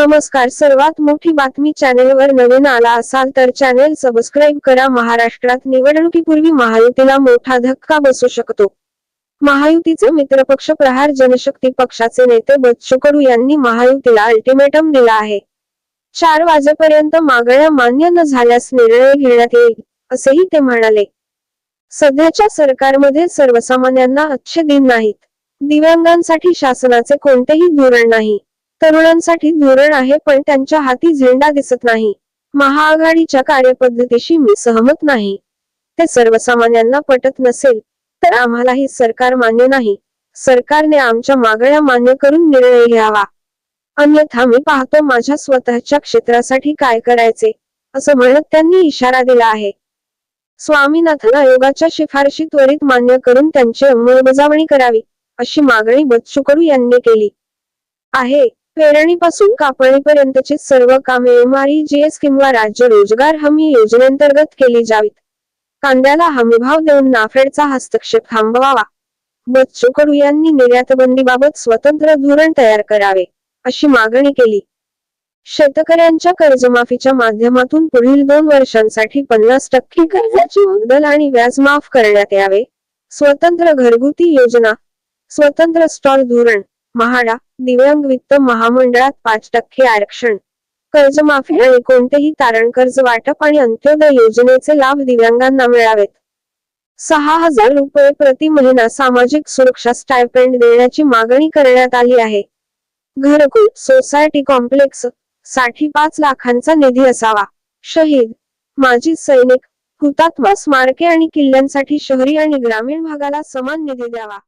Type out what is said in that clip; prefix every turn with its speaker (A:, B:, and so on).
A: नमस्कार. सर्वात मोठी बातमी चॅनेलवर नवीन आला असाल तर चॅनेल सबस्क्राईब करा. महाराष्ट्रात निवडणुकीपूर्वी महायुतीला मोठा धक्का बसू शकतो. महायुतीचे मित्रपक्ष प्रहार जनशक्ती पक्षाचे नेते बच्चू कडू यांनी महायुतीला अल्टिमेटम दिला आहे. चार वाजेपर्यंत मागण्या मान्य न झाल्यास निर्णय घेण्यात येईल असेही ते म्हणाले. सध्याच्या सरकारमध्ये सर्वसामान्यांना अच्छे दिन नाहीत. दिव्यांगांसाठी शासनाचे कोणतेही धोरण नाही. तरुणांसाठी धोरण आहे पण त्यांच्या हाती झेंडा दिसत नाही. महाआघाडीच्या कार्यपद्धतीशी मी सहमत नाही. ते सर्वसामान्यांना पटत नसेल तर आम्हालाही सरकार मान्य नाही. सरकारने आमच्या मागण्या मान्य करून निर्णय घ्यावा. अन्यथा मी पाहतो माझ्या स्वतःच्या क्षेत्रासाठी काय करायचे असं म्हणत त्यांनी इशारा दिला आहे. स्वामीनाथन आयोगाच्या शिफारशी त्वरित मान्य करून त्यांची अंमलबजावणी करावी अशी मागणी बच्चू कडू यांनी केली. आहे. पेरणीपासून कापणीपर्यंतची सर्व कामे एमआरईजीएस किंवा राज्य रोजगार हमी योजनेअंतर्गत केली जावीत. कांद्याला हमीभाव देऊन नाफेडचा हस्तक्षेप थांबवावा. बच्चू कडू यांनी निर्यातबंदीबाबत स्वतंत्र धोरण तयार करावे अशी मागणी केली. शेतकऱ्यांच्या कर्जमाफीच्या माध्यमातून पुढील दोन वर्षांसाठी पन्नास टक्के कर्जाची मुदल आणि व्याज माफ करण्यात यावे. स्वतंत्र घरगुती योजना स्वतंत्र स्टॉल धोरण म्हाडा दिव्यांग वित्त महामंडळात पाच टक्के आरक्षण. कर्जमाफी आणि कोणतेही तारण कर्ज वाटप आणि अंत्योदय योजनेचे लाभ दिव्यांगांना मिळावेत. सहा हजार रुपये प्रति महिना सामाजिक सुरक्षा स्टायपेंड देण्याची मागणी करण्यात आली आहे. घरकुल सोसायटी कॉम्प्लेक्ससाठी पाच लाखांचा निधी असावा. शहीद माजी सैनिक हुतात्मा स्मारके आणि किल्ल्यांसाठी शहरी आणि ग्रामीण भागाला समान निधी द्यावा.